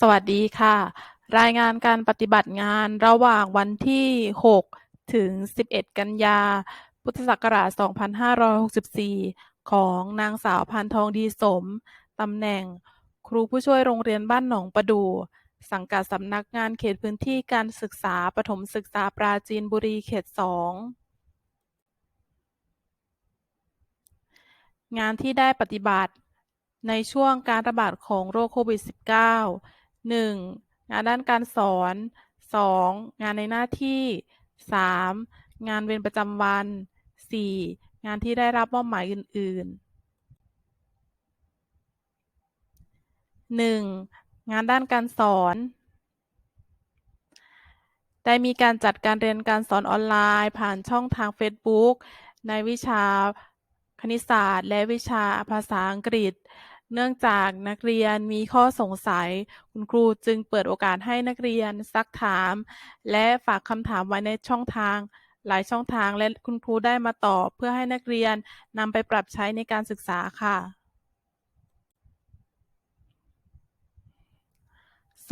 สวัสดีค่ะ รายงานการปฏิบัติงานระหว่างวันที่ 6 ถึง 11 กันยา พุทธศักราช 2564 ของนางสาวพานทองดีสม ตำแหน่ง ครูผู้ช่วยโรงเรียนบ้านหนองประดู สังกัดสำนักงานเขตพื้นที่การศึกษาประถมศึกษาปราจีนบุรีเขต 2 งานที่ได้ปฏิบัติในช่วงการระบาดของโรคโควิด -19 หนึ่งงานด้านการสอนสองงานในหน้าที่สามงานเวรประจำวันสี่งานที่ได้รับมอบหมายอื่นๆหนึ่งงานด้านการสอน ได้มีการจัดการเรียนการสอนออนไลน์ ผ่านช่องทางเฟซบุ๊กในวิชาคณิตศาสตร์ และวิชาภาษาอังกฤษ เนื่องจากนักเรียนมีข้อสงสัย คุณครูจึงเปิดโอกาสให้นักเรียนซักถาม และฝากคำถามไว้ในช่องทาง หลายช่องทางและคุณครูได้มาตอบ เพื่อให้นักเรียนนำไปปรับใช้ในการศึกษาค่ะ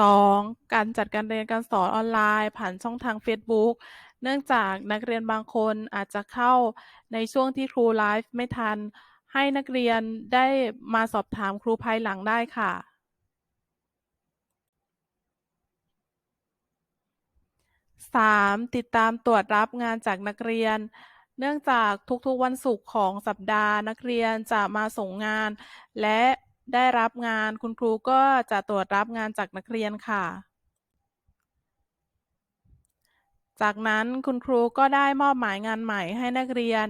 สองการจัดการเรียนการสอนออนไลน์ ผ่านช่องทางเฟซบุ๊กเนื่องจากนักเรียนบางคนอาจจะเข้าในช่วงที่ครูไลฟ์ไม่ทัน ให้นักเรียนได้มาสอบถามครูภายหลังได้ค่ะสามติดตามตรวจรับงานจากนักเรียน เนื่องจากทุกๆวันศุกร์ของสัปดาห์ นักเรียนจะมาส่งงาน และได้รับงานคุณครูก็จะตรวจรับงานจากนักเรียนค่ะ จากนั้นคุณครูก็ได้มอบหมายงานใหม่ให้นักเรียน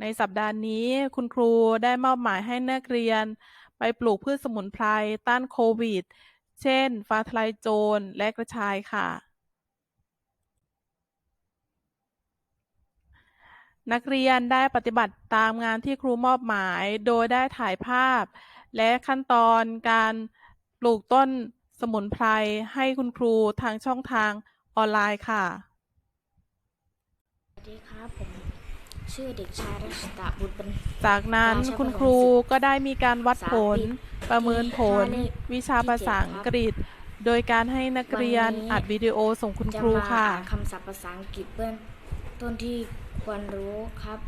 ในสัปดาห์นี้ คุณครูได้มอบหมายให้นักเรียน ไปปลูกพืชสมุนไพรต้านโควิด เช่น ฟ้าทลายโจรและกระชายค่ะ นักเรียนได้ปฏิบัติตามงานที่ครูมอบหมาย โดยได้ถ่ายภาพ และขั้นตอนการปลูกต้นสมุนไพรให้คุณครูทางช่องทางออนไลน์ค่ะ ดีครับผมชื่อเด็กชายรัชตะบุตรบรรจากนั้นราชคุณประถมครูศึกก็ได้มีการวัดผลษาปีประเมินผลที่ห้าเลขวิชาภาษาอังกฤษ โดยการให้นักเรียนวันนี้อัดวิดีโอส่งคุณจะครูมาค่ะอ่านคำศัพท์ภาษาอังกฤษเบื้องต้นที่ควรรู้ครับ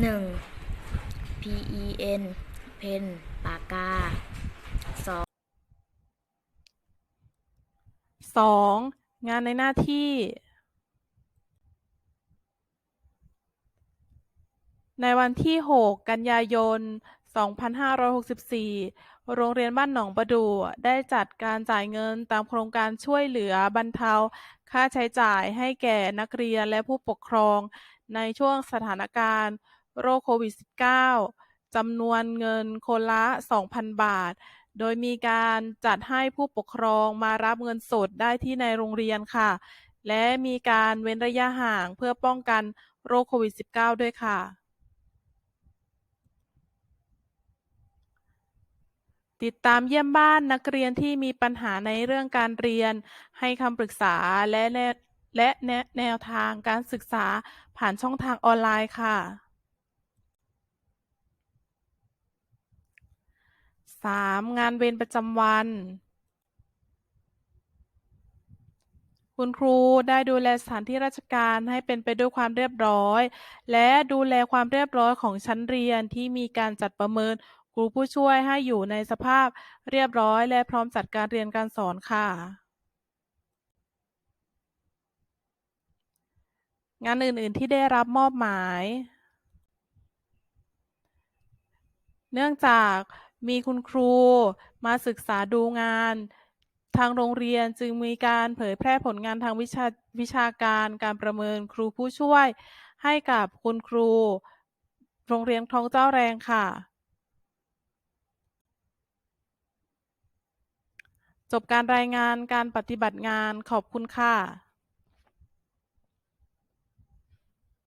หนึ่ง P E N เพนปากกาสอง สองงานในหน้าที่ในวันที่ 6 กันยายน 2564 โรงเรียนบ้านหนองประดู่ได้จัดการจ่ายเงินตามโครงการช่วยเหลือบรรเทา ค่าใช้จ่ายให้แก่นักเรียนและผู้ปกครอง ในช่วงสถานการณ์โรคโควิด -19 จำนวนเงินคนละ 2,000 บาท โดยมีการจัดให้ผู้ปกครองมารับเงินสดได้ที่ในโรงเรียนค่ะ และมีการเว้นระยะห่างเพื่อป้องกันโรคโควิด -19 ด้วยค่ะ ติดตามเยี่ยมบ้านนักเรียนที่มีปัญหาในเรื่องการเรียน ให้คำปรึกษาและและแนะแนวทางการศึกษาผ่านช่องทางออนไลน์ค่ะ สาม งานเวรประจำวัน คุณครูได้ดูแลสถานที่ราชการให้เป็นไปด้วยความเรียบร้อย และดูแลความเรียบร้อยของชั้นเรียนที่มีการจัดประเมินครูผู้ช่วยให้อยู่ในสภาพเรียบร้อย และพร้อมจัดการเรียนการสอนค่ะ งานอื่น ๆ ที่ได้รับมอบหมาย เนื่องจาก มีคุณครูมาศึกษาดูงาน ทางโรงเรียนจึงมีการเผยแพร่ผลงานทางวิชาวิชาการการประเมินครูผู้ช่วย ให้กับคุณครู โรงเรียนคลองเจ้าแรงค่ะ จบการรายงานการปฏิบัติงานขอบคุณค่ะ